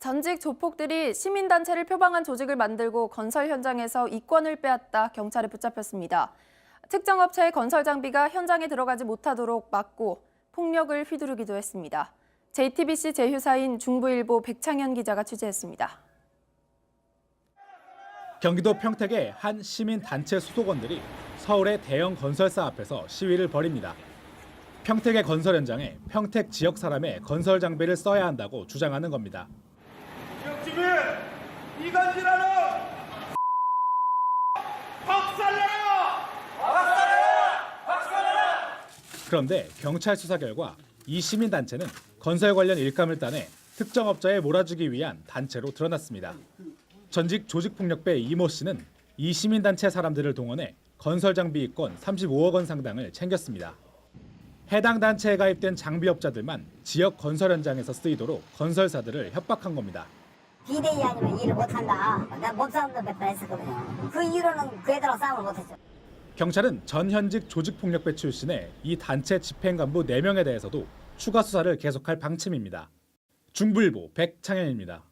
전직 조폭들이 시민단체를 표방한 조직을 만들고 건설 현장에서 이권을 빼앗다 경찰에 붙잡혔습니다. 특정 업체의 건설 장비가 현장에 들어가지 못하도록 막고 폭력을 휘두르기도 했습니다. JTBC 제휴사인 중부일보 백창현 기자가 취재했습니다. 경기도 평택의 한 시민 단체 소속원들이 서울의 대형 건설사 앞에서 시위를 벌입니다. 평택의 건설 현장에 평택 지역 사람의 건설 장비를 써야 한다고 주장하는 겁니다. 지금 이간질하는 박살내라! 그런데 경찰 수사 결과 이 시민 단체는 건설 관련 일감을 따내 특정 업자에 몰아주기 위한 단체로 드러났습니다. 전직 조직폭력배 이모 씨는 이 시민 단체 사람들을 동원해 건설 장비 이권 35억 원 상당을 챙겼습니다. 해당 단체에 가입된 장비업자들만 지역 건설 현장에서 쓰이도록 건설사들을 협박한 겁니다. 비대위 아니면 일을 못한다. 내가 몸싸움도 몇 번 했었거든요. 그 이유로는 그 애들하고 싸움을 못했죠. 경찰은 전현직 조직폭력배 출신의 이 단체 집행 간부 4명에 대해서도 추가 수사를 계속할 방침입니다. 중부일보 백창현입니다.